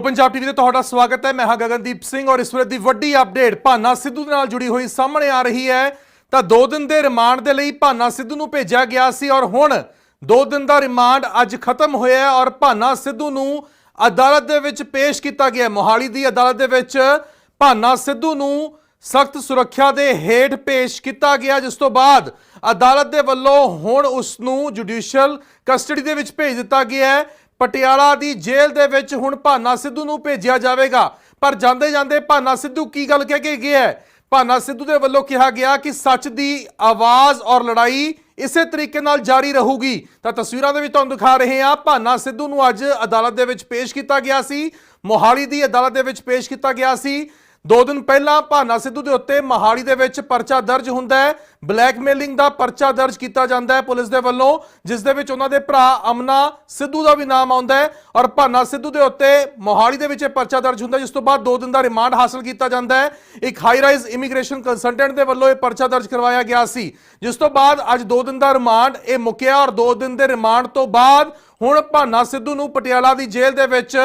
Punjab TV ਤੇ ਤੁਹਾਡਾ ਸਵਾਗਤ ਹੈ। ਮੈਂ ਹਾਂ ਗਗਨਦੀਪ ਸਿੰਘ ਔਰ ਇਸ ਵੇਲੇ ਦੀ ਵੱਡੀ ਅਪਡੇਟ ਭਾਨਾ ਸਿੱਧੂ ਦੇ ਨਾਲ ਜੁੜੀ ਹੋਈ ਸਾਹਮਣੇ ਆ ਰਹੀ ਹੈ। ਤਾਂ 2 ਦਿਨ ਦੇ ਰਿਮਾਂਡ ਦੇ ਲਈ ਭਾਨਾ ਸਿੱਧੂ ਨੂੰ ਭੇਜਿਆ ਗਿਆ ਸੀ ਔਰ ਹੁਣ 2 ਦਿਨ ਦਾ ਰਿਮਾਂਡ ਅੱਜ ਖਤਮ ਹੋਇਆ ਹੈ ਔਰ ਭਾਨਾ ਸਿੱਧੂ ਨੂੰ ਅਦਾਲਤ ਦੇ ਵਿੱਚ ਪੇਸ਼ ਕੀਤਾ ਗਿਆ ਮੋਹਾਲੀ ਦੀ ਅਦਾਲਤ ਦੇ ਵਿੱਚ ਭਾਨਾ ਸਿੱਧੂ ਨੂੰ ਸਖਤ ਸੁਰੱਖਿਆ ਦੇ ਹੇਠ ਪੇਸ਼ ਕੀਤਾ ਗਿਆ, ਜਿਸ ਤੋਂ ਬਾਅਦ ਅਦਾਲਤ ਦੇ ਵੱਲੋਂ ਹੁਣ ਉਸ ਨੂੰ ਜੁਡੀਸ਼ੀਅਲ ਕਸਟਡੀ ਦੇ ਵਿੱਚ ਭੇਜ ਦਿੱਤਾ ਗਿਆ ਹੈ। ਪਟਿਆਲਾ ਦੀ ਜੇਲ੍ਹ ਦੇ ਵਿੱਚ ਹੁਣ ਭਾਨਾ ਸਿੱਧੂ ਨੂੰ ਭੇਜਿਆ ਜਾਵੇਗਾ। ਪਰ ਜਾਂਦੇ ਜਾਂਦੇ ਭਾਨਾ ਸਿੱਧੂ ਕੀ ਗੱਲ ਕਹਿ ਕੇ ਗਿਆ ਹੈ? ਭਾਨਾ ਸਿੱਧੂ ਦੇ ਵੱਲੋਂ ਕਿਹਾ ਗਿਆ ਕਿ ਸੱਚ ਦੀ ਆਵਾਜ਼ ਔਰ ਲੜਾਈ ਇਸੇ ਤਰੀਕੇ ਨਾਲ ਜਾਰੀ ਰਹੂਗੀ। ਤਾਂ ਤਸਵੀਰਾਂ ਦੇ ਵਿੱਚ ਤੁਹਾਨੂੰ ਦਿਖਾ ਰਹੇ ਹਾਂ, ਭਾਨਾ ਸਿੱਧੂ ਨੂੰ ਅੱਜ ਅਦਾਲਤ ਦੇ ਵਿੱਚ ਪੇਸ਼ ਕੀਤਾ ਗਿਆ ਸੀ। ਮੋਹਾਲੀ ਦੀ ਅਦਾਲਤ ਦੇ ਵਿੱਚ ਪੇਸ਼ ਕੀਤਾ ਗਿਆ ਸੀ। ਦੋ ਦਿਨ ਪਹਿਲਾਂ ਭਾਨਾ ਸਿੱਧੂ ਦੇ ਉੱਤੇ ਮੋਹਾਲੀ ਦੇ ਵਿੱਚ ਪਰਚਾ ਦਰਜ ਹੁੰਦਾ ਹੈ। ਬਲੈਕਮੇਲਿੰਗ ਦਾ ਪਰਚਾ ਦਰਜ ਕੀਤਾ ਜਾਂਦਾ ਹੈ ਪੁਲਿਸ ਦੇ ਵੱਲੋਂ, ਜਿਸ ਦੇ ਵਿੱਚ ਉਹਨਾਂ ਦੇ ਭਰਾ ਅਮਨਾ ਸਿੱਧੂ ਦਾ ਵੀ ਨਾਮ ਆਉਂਦਾ ਹੈ ਔਰ ਭਾਨਾ ਸਿੱਧੂ ਦੇ ਉੱਤੇ ਮੋਹਾਲੀ ਦੇ ਵਿੱਚ ਇਹ ਪਰਚਾ ਦਰਜ ਹੁੰਦਾ ਜਿਸ ਤੋਂ ਬਾਅਦ ਦੋ ਦਿਨ ਦਾ ਰਿਮਾਂਡ ਹਾਸਲ ਕੀਤਾ ਜਾਂਦਾ ਹੈ। ਇੱਕ ਹਾਈ ਰਾਈਜ਼ ਇਮੀਗ੍ਰੇਸ਼ਨ ਕੰਸਲਟੈਂਟ ਦੇ ਵੱਲੋਂ ਇਹ ਪਰਚਾ ਦਰਜ ਕਰਵਾਇਆ ਗਿਆ ਸੀ, ਜਿਸ ਤੋਂ ਬਾਅਦ ਅੱਜ ਦੋ ਦਿਨ ਦਾ ਰਿਮਾਂਡ ਇਹ ਮੁੱਕਿਆ ਔਰ ਦੋ ਦਿਨ ਦੇ ਰਿਮਾਂਡ ਤੋਂ ਬਾਅਦ ਹੁਣ ਭਾਨਾ ਸਿੱਧੂ ਨੂੰ ਪਟਿਆਲਾ ਦੀ ਜੇਲ੍ਹ ਦੇ ਵਿੱਚ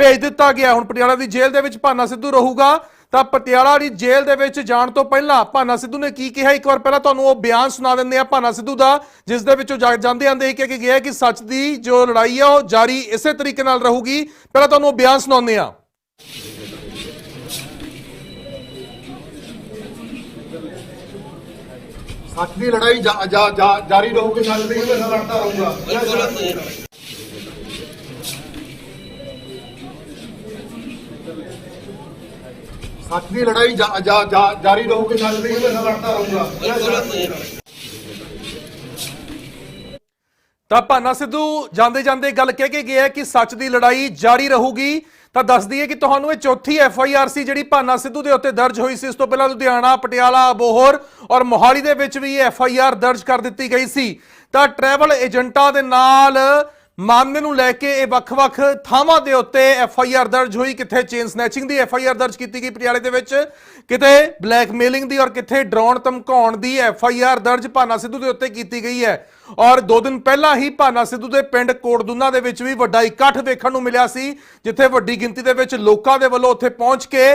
ਭੇਜ ਦਿੱਤਾ ਗਿਆ। ਹੁਣ ਪਟਿਆਲਾ ਦੀ ਜੇਲ੍ਹ ਦੇ ਵਿੱਚ ਭਾਨਾ ਸਿੱਧੂ ਰਹੂਗਾ ਤਾਂ ਪਟਿਆਲਾ ਦੀ ਜੇਲ੍ਹ ਦੇ ਵਿੱਚ ਜਾਣ ਤੋਂ ਪਹਿਲਾਂ ਭਾਨਾ ਸਿੱਧੂ ਨੇ ਕੀ ਕਿਹਾ? ਇੱਕ ਵਾਰ ਪਹਿਲਾਂ ਤੁਹਾਨੂੰ ਉਹ ਬਿਆਨ ਸੁਣਾ ਦਿੰਦੇ ਆ ਭਾਨਾ ਸਿੱਧੂ ਦਾ ਜਿਸ ਦੇ ਵਿੱਚ ਉਹ ਜਾਂਦੇ ਆਂਦੇ ਕੇ ਗਿਆ ਕਿ ਸੱਚ ਦੀ ਜੋ ਲੜਾਈ ਆ ਉਹ ਜਾਰੀ ਇਸੇ ਤਰੀਕੇ ਨਾਲ ਰਹੂਗੀ। ਪਹਿਲਾਂ ਤੁਹਾਨੂੰ ਉਹ ਬਿਆਨ ਸੁਣਾਉਂਦੇ ਆ ਸੱਚ ਦੀ ਲੜਾਈ ਜਾਰੀ ਰਹੂਗੀ ਸੱਚ ਦੀ ਲੜਦਾ ਰਹੂੰਗਾ। ਸੱਚ ਦੀ ਲੜਾਈ ਜਾਰੀ ਰਹੂਗੀ ਸੱਚ ਦੀ ਮੈਂ ਲੜਦਾ ਰਹੂੰਗਾ ਤਾਂ ਭਾਨਾ ਸਿੱਧੂ ਜਾਂਦੇ ਜਾਂਦੇ ਗੱਲ ਕਹਿ ਕੇ ਗਿਆ ਕਿ ਸੱਚ ਦੀ ਲੜਾਈ ਜਾਰੀ ਰਹੂਗੀ। ਤਾਂ ਦੱਸ ਦਈਏ ਕਿ ਤੁਹਾਨੂੰ ਇਹ ਚੌਥੀ ਐਫ ਆਈ ਆਰ ਸੀ ਜਿਹੜੀ ਭਾਨਾ ਸਿੱਧੂ ਦੇ ਉੱਤੇ ਦਰਜ ਹੋਈ ਸੀ ਇਸ ਤੋਂ ਪਹਿਲਾਂ ਲੁਧਿਆਣਾ ਪਟਿਆਲਾ ਅਬੋਹਰ ਔਰ ਮੋਹਾਲੀ ਦੇ ਵਿੱਚ ਵੀ ਐਫ ਆਈ ਆਰ ਦਰਜ ਕਰ ਦਿੱਤੀ ਗਈ ਸੀ। ਤਾਂ ਟਰੈਵਲ ਏਜੰਟਾਂ ਦੇ ਨਾਲ ਮਾਮਲੇ ਨੂੰ ਲੈ ਕੇ ਇਹ ਵੱਖ-ਵੱਖ ਥਾਵਾਂ ਦੇ ਉੱਤੇ ਐਫ ਆਈ ਆਰ ਦਰਜ ਹੋਈ, ਕਿੱਥੇ ਚੇਨ ਸਨੈਚਿੰਗ ਦੀ ਐਫ ਆਈ ਆਰ ਦਰਜ ਕੀਤੀ ਗਈ ਪਟਿਆਲੇ ਦੇ ਵਿੱਚ, ਕਿਤੇ ਬਲੈਕਮੇਲਿੰਗ ਦੀ ਔਰ ਕਿੱਥੇ ਡਰਾਉਣ ਧਮਕਾਉਣ ਦੀ ਐਫ ਆਈ ਆਰ ਦਰਜ ਭਾਨਾ ਸਿੱਧੂ ਦੇ ਉੱਤੇ ਕੀਤੀ ਗਈ ਹੈ। ਔਰ ਦੋ ਦਿਨ ਪਹਿਲਾਂ ਹੀ ਭਾਨਾ ਸਿੱਧੂ ਦੇ ਪਿੰਡ ਕੋਟਦੁਨਾ ਦੇ ਵਿੱਚ ਵੀ ਵੱਡਾ ਇਕੱਠ ਵੇਖਣ ਨੂੰ ਮਿਲਿਆ ਸੀ, ਜਿੱਥੇ ਵੱਡੀ ਗਿਣਤੀ ਦੇ ਵਿੱਚ ਲੋਕਾਂ ਦੇ ਵੱਲੋਂ ਉੱਥੇ ਪਹੁੰਚ ਕੇ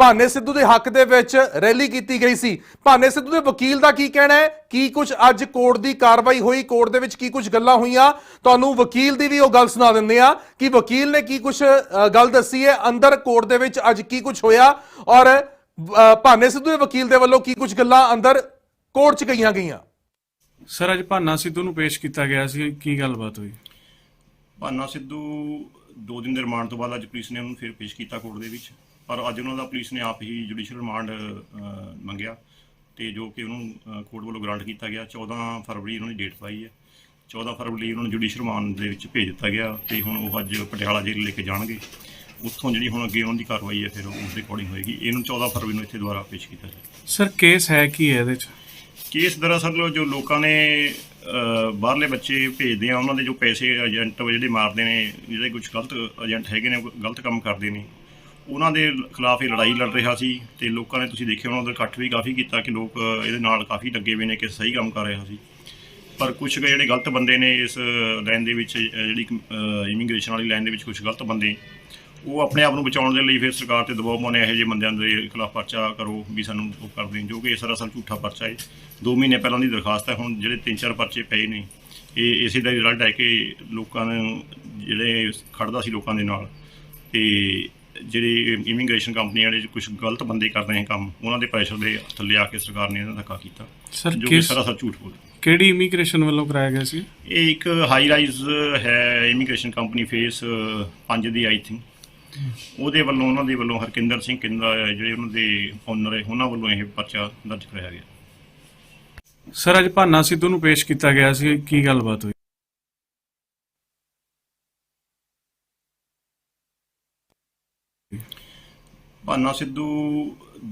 ਭਾਨੇ ਸਿੱਧੂ ਦੇ ਹੱਕ ਦੇ ਵਿੱਚ ਰੈਲੀ ਕੀਤੀ ਗਈ ਸੀ। ਭਾਨੇ ਸਿੱਧੂ ਦੇ ਵਕੀਲ ਦਾ ਕੀ ਕਹਿਣਾ ਹੈ? ਕੀ ਕੁਝ ਅੱਜ ਕੋਰਟ ਦੀ ਕਾਰਵਾਈ ਹੋਈ? ਕੋਰਟ ਦੇ ਵਿੱਚ ਕੀ ਕੁਝ ਗੱਲਾਂ ਹੋਈਆਂ? ਤੁਹਾਨੂੰ ਵਕੀਲ ਦੀ ਵੀ ਉਹ ਗੱਲ ਸੁਣਾ ਦਿੰਦੇ ਆ ਕਿ ਵਕੀਲ ਨੇ ਕੀ ਕੁਝ ਗੱਲ ਦੱਸੀ ਹੈ? ਅੰਦਰ ਕੋਰਟ ਦੇ ਵਿੱਚ ਅੱਜ ਕੀ ਕੁਝ ਹੋਇਆ? ਔਰ ਭਾਨੇ ਸਿੱਧੂ ਦੇ ਵਕੀਲ ਦੇ ਵੱਲੋਂ ਕੀ ਕੁਝ ਗੱਲਾਂ ਅੰਦਰ ਕੋਰਟ 'ਚ ਕਹੀਆਂ ਗਈਆਂ? ਸਰ ਅੱਜ ਭਾਨਾ ਸਿੱਧੂ ਨੂੰ ਪੇਸ਼ ਕੀਤਾ ਗਿਆ ਸੀ। ਕੀ ਗੱਲਬਾਤ ਹੋਈ? ਭਾਨਾ ਸਿੱਧੂ ਦੋ ਦਿਨ ਦੇ ਰਿਮਾਂਡ ਤੋਂ ਬਾਅਦ ਅੱਜ ਪੁਲਿਸ ਨੇ ਉਹਨੂੰ ਫਿਰ ਪੇਸ਼ ਕੀਤਾ ਕੋਰਟ ਦੇ ਵਿੱਚ। ਪਰ ਅੱਜ ਉਹਨਾਂ ਦਾ ਪੁਲਿਸ ਨੇ ਆਪ ਹੀ ਜੁਡੀਸ਼ੀਅਲ ਰਿਮਾਂਡ ਮੰਗਿਆ ਤੇ ਜੋ ਕਿ ਉਹਨੂੰ ਕੋਰਟ ਵੱਲੋਂ ਗ੍ਰਾਂਟ ਕੀਤਾ ਗਿਆ। 14 ਫਰਵਰੀ ਉਹਨਾਂ ਦੀ ਡੇਟ ਪਾਈ ਹੈ। 14 ਫਰਵਰੀ ਉਹਨਾਂ ਨੂੰ ਜੁਡੀਸ਼ੀਅਲ ਰਿਮਾਂਡ ਦੇ ਵਿੱਚ ਭੇਜ ਦਿੱਤਾ ਗਿਆ ਤੇ ਹੁਣ ਉਹ ਅੱਜ ਪਟਿਆਲਾ ਜੇਲ੍ਹ ਲੈ ਕੇ ਜਾਣਗੇ। ਉੱਥੋਂ ਜਿਹੜੀ ਹੁਣ ਅੱਗੇ ਉਹਨਾਂ ਦੀ ਕਾਰਵਾਈ ਹੈ ਫਿਰ ਉਸ ਦੇ ਅਕੋਰਡਿੰਗ ਹੋਏਗੀ। ਇਹਨੂੰ 14 ਫਰਵਰੀ ਨੂੰ ਇੱਥੇ ਦੁਬਾਰਾ ਪੇਸ਼ ਕੀਤਾ ਜਾਏਗਾ ਸਰ ਕੇਸ ਹੈ ਕੀ ਹੈ ਇਹਦੇ ਚ? ਕੇਸ ਦਰਅਸਲ ਜੋ ਲੋਕਾਂ ਨੇ ਬਾਹਰਲੇ ਬੱਚੇ ਭੇਜਦੇ ਆ ਉਹਨਾਂ ਦੇ ਜੋ ਪੈਸੇ ਏਜੰਟ ਜਿਹੜੇ ਮਾਰਦੇ ਨੇ ਜਿਹੜੇ ਕੁਝ ਗਲਤ ਏਜੰਟ ਹੈਗੇ ਨੇ ਗਲਤ ਕੰਮ ਕਰਦੇ ਨੇ। ਉਹਨਾਂ ਦੇ ਖਿਲਾਫ ਇਹ ਲੜਾਈ ਲੜ ਰਿਹਾ ਸੀ ਤੇ ਲੋਕਾਂ ਨੇ ਤੁਸੀਂ ਦੇਖਿਆ ਉਹਨਾਂ ਦਾ ਇਕੱਠ ਵੀ ਕਾਫੀ ਕੀਤਾ ਕਿ ਲੋਕ ਇਹਦੇ ਨਾਲ ਕਾਫੀ ਲੱਗੇ ਹੋਏ ਨੇ ਕਿ ਸਹੀ ਕੰਮ ਕਰ ਰਿਹਾ ਸੀ। ਪਰ ਕੁਝ ਜਿਹੜੇ ਗਲਤ ਬੰਦੇ ਨੇ ਇਸ ਲਾਈਨ ਦੇ ਵਿੱਚ ਜਿਹੜੀ ਇਮੀਗ੍ਰੇਸ਼ਨ ਵਾਲੀ ਲਾਈਨ ਦੇ ਵਿੱਚ ਕੁਝ ਗਲਤ ਬੰਦੇ, ਉਹ ਆਪਣੇ ਆਪ ਨੂੰ ਬਚਾਉਣ ਦੇ ਲਈ ਫਿਰ ਸਰਕਾਰ ਤੇ ਦਬਾਅ ਪਾਉਂਦੇ ਇਹੋ ਜਿਹੇ ਬੰਦਿਆਂ ਦੇ ਖਿਲਾਫ ਪਰਚਾ ਕਰੋ ਵੀ ਸਾਨੂੰ ਉਹ ਕਰ ਦੇਣ, ਜੋ ਕਿ ਸਰਾਸਰ ਝੂਠਾ ਪਰਚਾ ਹੈ। 2 ਮਹੀਨੇ ਪਹਿਲਾਂ ਦੀ ਦਰਖਾਸਤ ਹੈ, ਹੁਣ ਜਿਹੜੇ ਤਿੰਨ ਚਾਰ ਪਰਚੇ ਪਏ ਨੇ, ਇਹ ਇਸੇ ਦਾ ਰਿਜ਼ਲਟ ਹੈ ਕਿ ਲੋਕਾਂ ਨੂੰ ਜਿਹੜੇ ਖੜਦਾ ਸੀ ਲੋਕਾਂ ਦੇ ਨਾਲ, ਤੇ ਜਿਹੜੇ ਇਮੀਗ੍ਰੇਸ਼ਨ ਕੰਪਨੀਆਂ ਵਾਲੇ ਕੁਝ ਗਲਤ ਬੰਦੇ ਕਰ ਰਹੇ ਕੰਮ ਉਹਨਾਂ ਦੇ ਪ੍ਰੈਸ਼ਰ ਦੇ ਥੱਲੇ ਆ ਕੇ ਸਰਕਾਰ ਨੇ ਇਹਨਾਂ ਦਾ ਧੱਕਾ ਕੀਤਾ ਸਰ ਜੋ ਕਿ ਸਰਾਸਰ ਝੂਠ ਬੋਲ ਕਿਹੜੀ ਇਮੀਗ੍ਰੇਸ਼ਨ ਵੱਲੋਂ ਕਰਾਇਆ ਗਿਆ ਸੀ? ਇਹ ਇੱਕ ਹਾਈ ਰਾਈਜ਼ ਹੈ ਇਮੀਗ੍ਰੇਸ਼ਨ ਕੰਪਨੀ ਫੇਸ 5 ਦੀ ਆਈ ਥਿੰਕ ਉਹਦੇ ਵੱਲੋਂ ਉਹਨਾਂ ਦੇ ਵੱਲੋਂ ਹਰਕਿੰਦਰ ਸਿੰਘ ਕਿੰਦਾ ਜਿਹੜੇ ਉਹਨਾਂ ਦੇ ਓਨਰ ਹੈ ਉਹਨਾਂ ਵੱਲੋਂ ਇਹ ਪਰਚਾ ਦਰਜ ਕਰਾਇਆ ਗਿਆ। ਸਰ ਅੱਜ ਭਾਨਾ ਸਿੱਧੂ ਨੂੰ ਪੇਸ਼ ਕੀਤਾ ਗਿਆ ਸੀ। ਕੀ ਗੱਲਬਾਤ ਹੋਈ? ਭਾਨਾ ਸਿੱਧੂ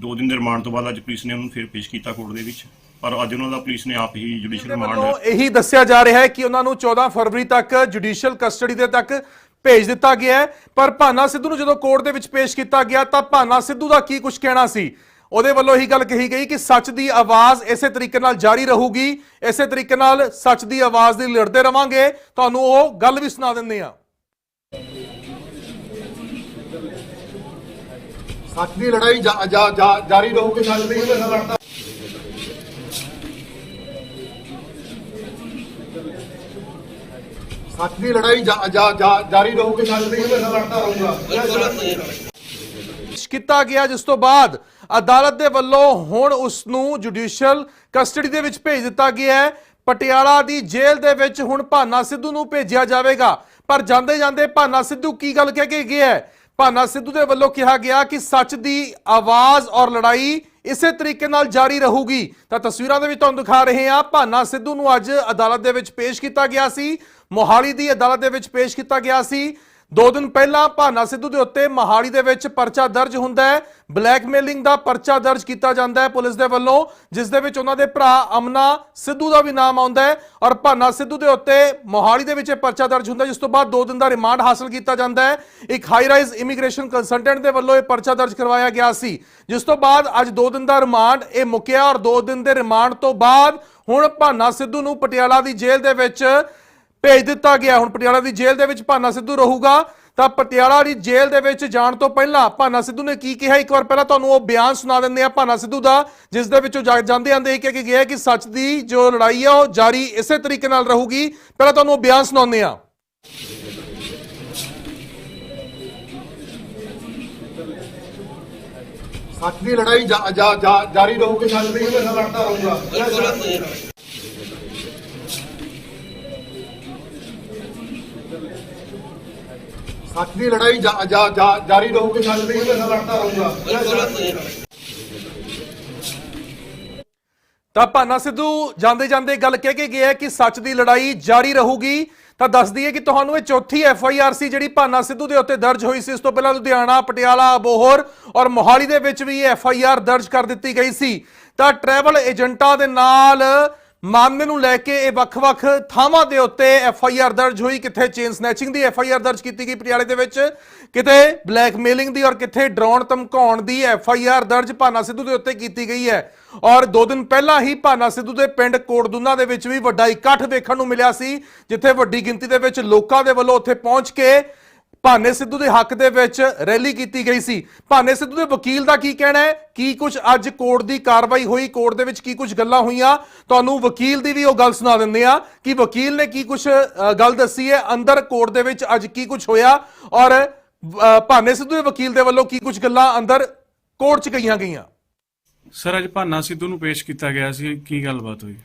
ਦੋ ਦਿਨ ਦੇ ਰਿਮਾਂਡ ਤੋਂ ਬਾਅਦ ਅੱਜ ਪੁਲਿਸ ਨੇ ਉਹਨੂੰ ਫਿਰ ਪੇਸ਼ ਕੀਤਾ ਕੋਰਟ ਦੇ ਵਿੱਚ। ਪਰ ਅੱਜ ਉਹਨਾਂ ਦਾ ਪੁਲਿਸ ਨੇ ਆਪ ਹੀ ਜੁਡੀਸ਼ੀਅਲ ਵੱਲੋਂ ਰਿਮਾਂਡ ਇਹੀ ਦੱਸਿਆ ਜਾ ਰਿਹਾ ਹੈ ਕਿ ਉਹਨਾਂ ਨੂੰ 14 ਫਰਵਰੀ ਤੱਕ ਜੁਡੀਸ਼ੀਅਲ ਕਸਟਡੀ ਦੇ ਤੱਕ ਭੇਜ ਦਿੱਤਾ ਗਿਆ ਪਰ ਭਾਨਾ ਸਿੱਧੂ ਨੂੰ ਜਦੋਂ ਕੋਰਟ ਦੇ ਵਿੱਚ ਪੇਸ਼ ਕੀਤਾ ਗਿਆ ਤਾਂ ਭਾਨਾ ਸਿੱਧੂ ਦਾ ਕੀ ਕੁਝ ਕਹਿਣਾ ਸੀ? ਉਹਦੇ ਵੱਲੋਂ ਇਹੀ ਗੱਲ ਕਹੀ ਗਈ ਕਿ ਸੱਚ ਦੀ ਆਵਾਜ਼ ਇਸੇ ਤਰੀਕੇ ਨਾਲ ਜਾਰੀ ਰਹੂਗੀ। ਇਸੇ ਤਰੀਕੇ ਨਾਲ ਸੱਚ ਦੀ ਆਵਾਜ਼ ਦੀ ਲੜਦੇ ਰਵਾਂਗੇ। ਤੁਹਾਨੂੰ ਉਹ ਗੱਲ ਵੀ ਸੁਣਾ ਦਿੰਦੇ ਆ ਦੀ ਲੜਾਈ ਜਾਰੀ ਰਹੂਗੀ ਮੇਰੇ ਨਾਲ ਲੜਦਾ ਦੀ ਲੜਾਈ ਜਾਰੀ ਰਹੂਗੀ ਮੇਰੇ ਨਾਲ ਲੜਦਾ ਰਹੂੰਗਾ ਕੀਤਾ ਗਿਆ ਜਿਸ ਤੋਂ ਬਾਅਦ ਅਦਾਲਤ ਦੇ ਵੱਲੋਂ ਹੁਣ ਉਸ ਨੂੰ ਜੁਡੀਸ਼ੀਅਲ ਕਸਟਡੀ ਦੇ ਵਿੱਚ ਭੇਜ ਦਿੱਤਾ ਗਿਆ ਹੈ। ਪਟਿਆਲਾ ਦੀ ਜੇਲ੍ਹ ਦੇ ਵਿੱਚ ਹੁਣ ਭਾਨਾ ਸਿੱਧੂ ਨੂੰ ਭੇਜਿਆ ਜਾਵੇਗਾ। ਪਰ ਜਾਂਦੇ ਜਾਂਦੇ ਭਾਨਾ ਸਿੱਧੂ ਕੀ ਗੱਲ ਕਹਿ ਕੇ ਗਿਆ ਹੈ? ਭਾਨਾ ਸਿੱਧੂ ਦੇ ਵੱਲੋਂ ਕਿਹਾ ਗਿਆ ਕਿ ਸੱਚ ਦੀ ਆਵਾਜ਼ ਔਰ ਲੜਾਈ ਇਸੇ ਤਰੀਕੇ ਨਾਲ ਜਾਰੀ ਰਹੂਗੀ। ਤਾਂ ਤਸਵੀਰਾਂ ਦੇ ਵਿੱਚ ਤੁਹਾਨੂੰ ਦਿਖਾ ਰਹੇ ਹਾਂ, ਭਾਨਾ ਸਿੱਧੂ ਨੂੰ ਅੱਜ ਅਦਾਲਤ ਦੇ ਵਿੱਚ ਪੇਸ਼ ਕੀਤਾ ਗਿਆ ਸੀ। ਮੋਹਾਲੀ ਦੀ ਅਦਾਲਤ ਦੇ ਵਿੱਚ ਪੇਸ਼ ਕੀਤਾ ਗਿਆ ਸੀ। ਦੋ ਦਿਨ ਪਹਿਲਾਂ ਭਾਨਾ ਸਿੱਧੂ ਦੇ ਉੱਤੇ ਮਹਾਲੀ ਦੇ ਵਿੱਚ ਪਰਚਾ ਦਰਜ ਹੁੰਦਾ ਹੈ। ਬਲੈਕਮੇਲਿੰਗ ਦਾ ਪਰਚਾ ਦਰਜ ਕੀਤਾ ਜਾਂਦਾ ਹੈ ਪੁਲਿਸ ਦੇ ਵੱਲੋਂ, ਜਿਸ ਦੇ ਵਿੱਚ ਉਹਨਾਂ ਦੇ ਭਰਾ ਅਮਨਾ ਸਿੱਧੂ ਦਾ ਵੀ ਨਾਮ ਆਉਂਦਾ ਹੈ ਔਰ ਭਾਨਾ ਸਿੱਧੂ ਦੇ ਉੱਤੇ ਮੋਹਾਲੀ ਦੇ ਵਿੱਚ ਇਹ ਪਰਚਾ ਦਰਜ ਹੁੰਦਾ ਜਿਸ ਤੋਂ ਬਾਅਦ ਦੋ ਦਿਨ ਦਾ ਰਿਮਾਂਡ ਹਾਸਲ ਕੀਤਾ ਜਾਂਦਾ ਹੈ। ਇੱਕ ਹਾਈ ਰਾਈਜ਼ ਇਮੀਗ੍ਰੇਸ਼ਨ ਕੰਸਲਟੈਂਟ ਦੇ ਵੱਲੋਂ ਇਹ ਪਰਚਾ ਦਰਜ ਕਰਵਾਇਆ ਗਿਆ ਸੀ, ਜਿਸ ਤੋਂ ਬਾਅਦ ਅੱਜ ਦੋ ਦਿਨ ਦਾ ਰਿਮਾਂਡ ਇਹ ਮੁੱਕਿਆ ਔਰ ਦੋ ਦਿਨ ਦੇ ਰਿਮਾਂਡ ਤੋਂ ਬਾਅਦ ਹੁਣ ਭਾਨਾ ਸਿੱਧੂ ਨੂੰ ਪਟਿਆਲਾ ਦੀ ਜੇਲ੍ਹ ਦੇ ਵਿੱਚ ਭੇਜ ਦਿੱਤਾ ਗਿਆ। ਹੁਣ ਪਟਿਆਲਾ ਦੀ ਜੇਲ੍ਹ ਦੇ ਵਿੱਚ ਭਾਨਾ ਸਿੱਧੂ ਰਹੂਗਾ ਤਾਂ ਪਟਿਆਲਾ ਦੀ ਜੇਲ੍ਹ ਦੇ ਵਿੱਚ ਜਾਣ ਤੋਂ ਪਹਿਲਾਂ ਭਾਨਾ ਸਿੱਧੂ ਨੇ ਕੀ ਕਿਹਾ? ਇੱਕ ਵਾਰ ਪਹਿਲਾਂ ਤੁਹਾਨੂੰ ਉਹ ਬਿਆਨ ਸੁਣਾ ਦਿੰਦੇ ਆ ਭਾਨਾ ਸਿੱਧੂ ਦਾ ਜਿਸ ਦੇ ਵਿੱਚ ਜਾਂਦੇ ਆਂਦੇ ਇਹ ਕਹਿ ਕੇ ਗਿਆ ਕਿ ਸੱਚ ਦੀ ਜੋ ਲੜਾਈ ਹੈ ਉਹ ਜਾਰੀ ਇਸੇ ਤਰੀਕੇ ਨਾਲ ਰਹੂਗੀ। ਪਹਿਲਾਂ ਤੁਹਾਨੂੰ ਉਹ ਬਿਆਨ ਸੁਣਾਉਂਦੇ ਆ ਸੱਚ ਦੀ ਲੜਾਈ ਜਾਰੀ ਰਹੂਗੀ ਸੱਚ ਦੀ ਲੜਦਾ ਰਹੂੰਗਾ। ਸੱਚ ਦੀ ਲੜਾਈ ਜਾਰੀ ਰਹੂਗੀ ਸੱਚ ਦੀ ਮੇਰੇ ਨਾਲ ਲੜਦਾ ਰਹੂੰਗਾ। ਤਾਂ ਭਾਨਾ ਸਿੱਧੂ ਜਾਂਦੇ ਜਾਂਦੇ ਗੱਲ ਕਹਿ ਕੇ ਗਿਆ ਕਿ ਸੱਚ ਦੀ ਲੜਾਈ ਜਾਰੀ ਰਹੂਗੀ। ਤਾਂ ਦੱਸ ਦਈਏ ਕਿ ਤੁਹਾਨੂੰ ਇਹ ਚੌਥੀ ਐਫ ਆਈ ਆਰ ਸੀ ਜਿਹੜੀ ਭਾਨਾ ਸਿੱਧੂ ਦੇ ਉੱਤੇ ਦਰਜ ਹੋਈ ਸੀ ਇਸ ਤੋਂ ਪਹਿਲਾਂ ਲੁਧਿਆਣਾ ਪਟਿਆਲਾ ਅਬੋਹਰ ਔਰ ਮੋਹਾਲੀ ਦੇ ਵਿੱਚ ਵੀ ਐਫ ਆਈ ਆਰ ਦਰਜ ਕਰ ਦਿੱਤੀ ਗਈ ਸੀ। ਤਾਂ ਟਰੈਵਲ ਏਜੰਟਾਂ ਦੇ ਨਾਲ ਮਾਮਲੇ ਨੂੰ ਲੈ ਕੇ ਇਹ ਵੱਖ-ਵੱਖ ਥਾਵਾਂ ਦੇ ਉੱਤੇ ਐਫ ਆਈ ਆਰ ਦਰਜ ਹੋਈ, ਕਿੱਥੇ ਚੇਨ ਸਨੈਚਿੰਗ ਦੀ ਐਫ ਆਈ ਆਰ ਦਰਜ ਕੀਤੀ ਗਈ ਪਟਿਆਲੇ ਦੇ ਵਿੱਚ, ਕਿਤੇ ਬਲੈਕਮੇਲਿੰਗ ਦੀ ਔਰ ਕਿੱਥੇ ਡਰਾਉਣ ਧਮਕਾਉਣ ਦੀ ਐਫ ਆਈ ਆਰ ਦਰਜ ਭਾਨਾ ਸਿੱਧੂ ਦੇ ਉੱਤੇ ਕੀਤੀ ਗਈ ਹੈ। ਔਰ ਦੋ ਦਿਨ ਪਹਿਲਾਂ ਹੀ ਭਾਨਾ ਸਿੱਧੂ ਦੇ ਪਿੰਡ ਕੋਟਦੁਨਾ ਦੇ ਵਿੱਚ ਵੀ ਵੱਡਾ ਇਕੱਠ ਵੇਖਣ ਨੂੰ ਮਿਲਿਆ ਸੀ, ਜਿੱਥੇ ਵੱਡੀ ਗਿਣਤੀ ਦੇ ਵਿੱਚ ਲੋਕਾਂ ਦੇ ਵੱਲੋਂ ਉੱਥੇ ਪਹੁੰਚ ਕੇ ਭਾਨੇ ਸਿੱਧੂ ਦੇ ਹੱਕ ਦੇ ਵਿੱਚ ਰੈਲੀ ਕੀਤੀ ਗਈ ਸੀ। ਭਾਨੇ ਸਿੱਧੂ ਦੇ ਵਕੀਲ ਦਾ ਕੀ ਕਹਿਣਾ ਹੈ? ਕੀ ਕੁਝ ਅੱਜ ਕੋਰਟ ਦੀ ਕਾਰਵਾਈ ਹੋਈ? ਕੋਰਟ ਦੇ ਵਿੱਚ ਕੀ ਕੁਝ ਗੱਲਾਂ ਹੋਈਆਂ? ਤੁਹਾਨੂੰ ਵਕੀਲ ਦੀ ਵੀ ਉਹ ਗੱਲ ਸੁਣਾ ਦਿੰਦੇ ਆ ਕਿ ਵਕੀਲ ਨੇ ਕੀ ਕੁਝ ਗੱਲ ਦੱਸੀ ਹੈ? ਅੰਦਰ ਕੋਰਟ ਦੇ ਵਿੱਚ ਅੱਜ ਕੀ ਕੁਝ ਹੋਇਆ? ਔਰ ਭਾਨੇ ਸਿੱਧੂ ਦੇ ਵਕੀਲ ਦੇ ਵੱਲੋਂ ਕੀ ਕੁਝ ਗੱਲਾਂ ਅੰਦਰ ਕੋਰਟ 'ਚ ਕਹੀਆਂ ਗਈਆਂ? ਸਰ ਅੱਜ ਭਾਨਾ ਸਿੱਧੂ ਨੂੰ ਪੇਸ਼ ਕੀਤਾ ਗਿਆ ਸੀ। ਕੀ ਗੱਲਬਾਤ ਹੋਈ?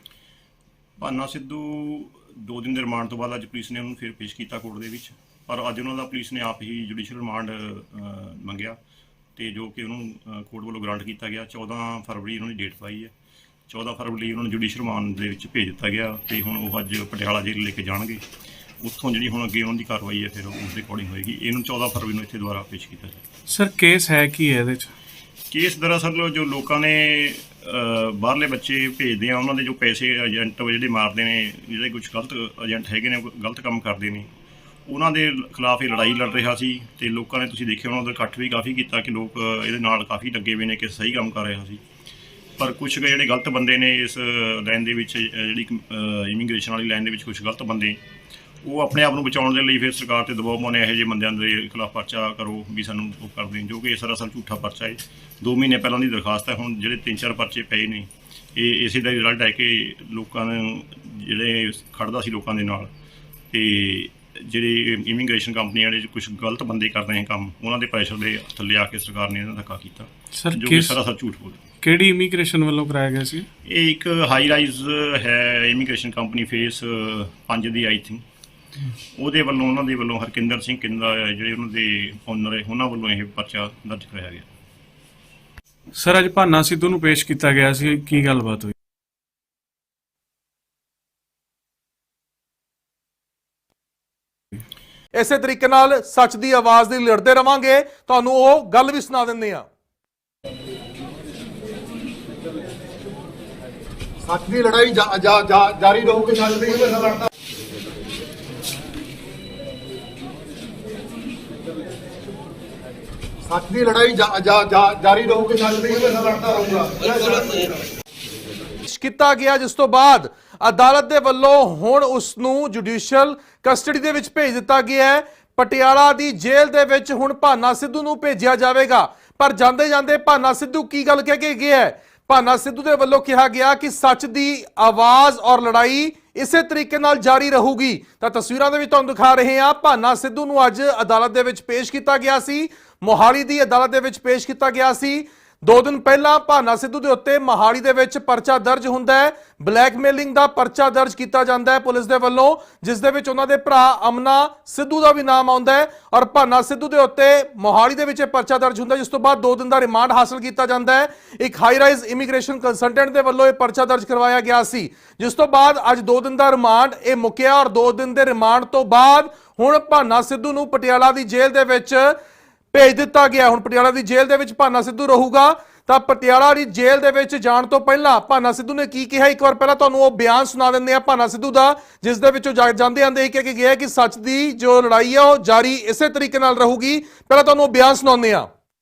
ਭਾਨਾ ਸਿੱਧੂ ਦੋ ਦਿਨ ਦੇ ਰਿਮਾਂਡ ਤੋਂ ਬਾਅਦ ਅੱਜ ਪੁਲਿਸ ਨੇ ਉਹਨੂੰ ਫਿਰ ਪੇਸ਼ ਕੀਤਾ ਕੋਰਟ ਦੇ ਵਿੱਚ। ਪਰ ਅੱਜ ਉਹਨਾਂ ਦਾ ਪੁਲਿਸ ਨੇ ਆਪ ਹੀ ਜੁਡੀਸ਼ੀਅਲ ਰਿਮਾਂਡ ਮੰਗਿਆ ਤੇ ਜੋ ਕਿ ਉਹਨੂੰ ਕੋਰਟ ਵੱਲੋਂ ਗ੍ਰਾਂਟ ਕੀਤਾ ਗਿਆ। 14 ਫਰਵਰੀ ਉਹਨਾਂ ਦੀ ਡੇਟ ਪਾਈ ਹੈ। 14 ਫਰਵਰੀ ਉਹਨਾਂ ਨੂੰ ਜੁਡੀਸ਼ੀਅਲ ਰਿਮਾਂਡ ਦੇ ਵਿੱਚ ਭੇਜ ਦਿੱਤਾ ਗਿਆ ਤੇ ਹੁਣ ਉਹ ਅੱਜ ਪਟਿਆਲਾ ਜੇਲ੍ਹ ਲੈ ਕੇ ਜਾਣਗੇ। ਉੱਥੋਂ ਜਿਹੜੀ ਹੁਣ ਅੱਗੇ ਉਹਨਾਂ ਦੀ ਕਾਰਵਾਈ ਹੈ ਫਿਰ ਉਸ ਦੇ ਅਕੋਰਡਿੰਗ ਹੋਏਗੀ। ਇਹਨੂੰ 14 ਫਰਵਰੀ ਨੂੰ ਇੱਥੇ ਦੁਬਾਰਾ ਪੇਸ਼ ਕੀਤਾ ਜਾਏਗਾ ਸਰ ਕੇਸ ਹੈ ਕੀ ਹੈ ਇਹਦੇ ਚ? ਕੇਸ ਦਰਅਸਲ ਜੋ ਲੋਕਾਂ ਨੇ ਬਾਹਰਲੇ ਬੱਚੇ ਭੇਜਦੇ ਆ ਉਹਨਾਂ ਦੇ ਜੋ ਪੈਸੇ ਏਜੰਟ ਜਿਹੜੇ ਮਾਰਦੇ ਨੇ ਜਿਹੜੇ ਕੁਝ ਗਲਤ ਏਜੰਟ ਹੈਗੇ ਨੇ ਗਲਤ ਕੰਮ ਕਰਦੇ ਨੇ। ਉਹਨਾਂ ਦੇ ਖਿਲਾਫ ਇਹ ਲੜਾਈ ਲੜ ਰਿਹਾ ਸੀ ਤੇ ਲੋਕਾਂ ਨੇ ਤੁਸੀਂ ਦੇਖਿਆ ਉਹਨਾਂ ਦਾ ਇਕੱਠ ਵੀ ਕਾਫੀ ਕੀਤਾ ਕਿ ਲੋਕ ਇਹਦੇ ਨਾਲ ਕਾਫੀ ਲੱਗੇ ਹੋਏ ਨੇ ਕਿ ਸਹੀ ਕੰਮ ਕਰ ਰਿਹਾ ਸੀ। ਪਰ ਕੁਝ ਜਿਹੜੇ ਗਲਤ ਬੰਦੇ ਨੇ ਇਸ ਲਾਈਨ ਦੇ ਵਿੱਚ ਜਿਹੜੀ ਇਮੀਗ੍ਰੇਸ਼ਨ ਵਾਲੀ ਲਾਈਨ ਦੇ ਵਿੱਚ ਕੁਝ ਗਲਤ ਬੰਦੇ, ਉਹ ਆਪਣੇ ਆਪ ਨੂੰ ਬਚਾਉਣ ਦੇ ਲਈ ਫਿਰ ਸਰਕਾਰ ਤੇ ਦਬਾਅ ਪਾਉਂਦੇ ਇਹੋ ਜਿਹੇ ਬੰਦਿਆਂ ਦੇ ਖਿਲਾਫ ਪਰਚਾ ਕਰੋ ਵੀ ਸਾਨੂੰ ਉਹ ਕਰ ਦੇਣ, ਜੋ ਕਿ ਇਹ ਸਰਾਸਰ ਝੂਠਾ ਪਰਚਾ ਹੈ। 2 ਮਹੀਨੇ ਪਹਿਲਾਂ ਦੀ ਦਰਖਾਸਤ ਹੈ, ਹੁਣ ਜਿਹੜੇ ਤਿੰਨ ਚਾਰ ਪਰਚੇ ਪਏ ਨੇ, ਇਹ ਇਸੇ ਦਾ ਰਿਜ਼ਲਟ ਹੈ ਕਿ ਲੋਕਾਂ ਨੂੰ, ਜਿਹੜੇ ਖੜਦਾ ਸੀ ਲੋਕਾਂ ਦੇ ਨਾਲ, ਤੇ ਜਿਹੜੇ ਇਮੀਗ੍ਰੇਸ਼ਨ ਕੰਪਨੀਆਂ ਦੇ ਕੁਝ ਗਲਤ ਬੰਦੇ ਕਰ ਰਹੇ ਕੰਮ ਉਹਨਾਂ ਦੇ ਪ੍ਰੈਸ਼ਰ ਦੇ ਥੱਲੇ ਆ ਕੇ ਸਰਕਾਰ ਨੇ ਇਹਨਾਂ ਦਾ ਧੱਕਾ ਕੀਤਾ ਸਰ ਜੋ ਕਿ ਕਿਸ ਸਰਾਸਰ ਝੂਠ ਬੋਲ ਕਿਹੜੀ ਇਮੀਗ੍ਰੇਸ਼ਨ ਵੱਲੋਂ ਕਰਾਇਆ ਗਿਆ ਸੀ? ਇਹ ਇੱਕ ਹਾਈ ਰਾਈਜ਼ ਹੈ ਇਮੀਗ੍ਰੇਸ਼ਨ ਕੰਪਨੀ ਫੇਸ 5 ਦੀ ਆਈ ਥਿੰਕ ਉਹਦੇ ਵੱਲੋਂ ਉਹਨਾਂ ਦੇ ਵੱਲੋਂ ਹਰਕਿੰਦਰ ਸਿੰਘ ਕਿੰਦਾ ਜਿਹੜੇ ਉਹਨਾਂ ਦੇ ਓਨਰ ਹੈ ਉਹਨਾਂ ਵੱਲੋਂ ਇਹ ਪਰਚਾ ਦਰਜ ਕਰਾਇਆ ਗਿਆ। ਸਰ ਅੱਜ ਭਾਨਾ ਸਿੱਧੂ ਨੂੰ ਪੇਸ਼ ਕੀਤਾ ਗਿਆ ਸੀ। ਕੀ ਗੱਲਬਾਤ ਹੋਈ? ਇਸੇ ਤਰੀਕੇ ਨਾਲ ਸੱਚ ਦੀ ਆਵਾਜ਼ ਦੀ ਲੜਦੇ ਰਵਾਂਗੇ। ਤੁਹਾਨੂੰ ਉਹ ਗੱਲ ਵੀ ਸੁਣਾ ਦਿੰਦੇ ਆ ਸੱਚ ਦੀ ਲੜਾਈ ਜਾਰੀ ਰਹੂਗੀ ਸੱਚ ਦੀ ਲੜਦਾ ਸੱਚ ਦੀ ਲੜਾਈ ਜਾਰੀ ਰਹੂਗੀ ਸੱਚ ਦੀ ਲੜਦਾ ਰਹੂੰਗਾ। ਕੀਤਾ ਗਿਆ ਜਿਸ ਤੋਂ ਬਾਅਦ ਅਦਾਲਤ ਦੇ ਵੱਲੋਂ ਹੁਣ ਉਸ ਨੂੰ ਜੁਡੀਸ਼ੀਅਲ ਕਸਟਡੀ ਦੇ ਵਿੱਚ ਭੇਜ ਦਿੱਤਾ ਗਿਆ ਹੈ। ਪਟਿਆਲਾ ਦੀ ਜੇਲ੍ਹ ਦੇ ਵਿੱਚ ਹੁਣ ਭਾਨਾ ਸਿੱਧੂ ਨੂੰ ਭੇਜਿਆ ਜਾਵੇਗਾ। ਪਰ ਜਾਂਦੇ ਜਾਂਦੇ ਭਾਨਾ ਸਿੱਧੂ ਕੀ ਗੱਲ ਕਹਿ ਕੇ ਗਿਆ ਹੈ? ਭਾਨਾ ਸਿੱਧੂ ਦੇ ਵੱਲੋਂ ਕਿਹਾ ਗਿਆ ਕਿ ਸੱਚ ਦੀ ਆਵਾਜ਼ ਔਰ ਲੜਾਈ ਇਸੇ ਤਰੀਕੇ ਨਾਲ ਜਾਰੀ ਰਹੂਗੀ। ਤਾਂ ਤਸਵੀਰਾਂ ਦੇ ਵਿੱਚ ਤੁਹਾਨੂੰ ਦਿਖਾ ਰਹੇ ਹਾਂ। ਭਾਨਾ ਸਿੱਧੂ ਨੂੰ ਅੱਜ ਅਦਾਲਤ ਦੇ ਵਿੱਚ ਪੇਸ਼ ਕੀਤਾ ਗਿਆ ਸੀ। ਮੋਹਾਲੀ ਦੀ ਅਦਾਲਤ ਦੇ ਵਿੱਚ ਪੇਸ਼ ਕੀਤਾ ਗਿਆ ਸੀ। ਦੋ ਦਿਨ ਪਹਿਲਾਂ ਭਾਨਾ ਸਿੱਧੂ ਦੇ ਉੱਤੇ ਮੋਹਾਲੀ ਦੇ ਵਿੱਚ ਪਰਚਾ ਦਰਜ ਹੁੰਦਾ ਹੈ। ਬਲੈਕਮੇਲਿੰਗ ਦਾ ਪਰਚਾ ਦਰਜ ਕੀਤਾ ਜਾਂਦਾ ਹੈ ਪੁਲਿਸ ਦੇ ਵੱਲੋਂ, ਜਿਸ ਦੇ ਵਿੱਚ ਉਹਨਾਂ ਦੇ ਭਰਾ ਅਮਨਾ ਸਿੱਧੂ ਦਾ ਵੀ ਨਾਮ ਆਉਂਦਾ ਹੈ ਔਰ ਭਾਨਾ ਸਿੱਧੂ ਦੇ ਉੱਤੇ ਮੋਹਾਲੀ ਦੇ ਵਿੱਚ ਇਹ ਪਰਚਾ ਦਰਜ ਹੁੰਦਾ ਜਿਸ ਤੋਂ ਬਾਅਦ ਦੋ ਦਿਨ ਦਾ ਰਿਮਾਂਡ ਹਾਸਲ ਕੀਤਾ ਜਾਂਦਾ ਹੈ। ਇੱਕ ਹਾਈ ਰਾਈਜ਼ ਇਮੀਗ੍ਰੇਸ਼ਨ ਕੰਸਲਟੈਂਟ ਦੇ ਵੱਲੋਂ ਇਹ ਪਰਚਾ ਦਰਜ ਕਰਵਾਇਆ ਗਿਆ ਸੀ, ਜਿਸ ਤੋਂ ਬਾਅਦ ਅੱਜ ਦੋ ਦਿਨ ਦਾ ਰਿਮਾਂਡ ਇਹ ਮੁੱਕਿਆ ਔਰ ਦੋ ਦਿਨ ਦੇ ਰਿਮਾਂਡ ਤੋਂ ਬਾਅਦ ਹੁਣ ਭਾਨਾ ਸਿੱਧੂ ਨੂੰ ਪਟਿਆਲਾ ਦੀ ਜੇਲ੍ਹ ਦੇ ਵਿੱਚ ਭੇਜ ਦਿੱਤਾ ਗਿਆ। ਹੁਣ ਪਟਿਆਲਾ ਦੀ ਜੇਲ੍ਹ ਦੇ ਵਿੱਚ ਭਾਨਾ ਸਿੱਧੂ ਰਹੂਗਾ, ਤਾਂ ਪਟਿਆਲਾ ਦੀ ਜੇਲ੍ਹ ਦੇ ਵਿੱਚ ਜਾਣ ਤੋਂ ਪਹਿਲਾਂ ਭਾਨਾ ਸਿੱਧੂ ਨੇ ਕੀ ਕਿਹਾ? ਇੱਕ ਵਾਰ ਪਹਿਲਾਂ ਤੁਹਾਨੂੰ ਉਹ ਬਿਆਨ ਸੁਣਾ ਦਿੰਦੇ ਆ ਭਾਨਾ ਸਿੱਧੂ ਦਾ, ਜਿਸ ਦੇ ਵਿੱਚੋਂ ਜਾ- ਜਾਂਦੇ ਆਂਦੇ ਇਹ ਕਹਿ ਕੇ ਗਿਆ ਕਿ ਸੱਚ ਦੀ ਜੋ ਲੜਾਈ ਆ, ਉਹ ਜਾਰੀ ਇਸੇ ਤਰੀਕੇ ਨਾਲ ਰਹੂਗੀ। ਪਹਿਲਾਂ ਤੁਹਾਨੂੰ ਉਹ ਬਿਆਨ ਸੁਣਾਉਂਦੇ ਆ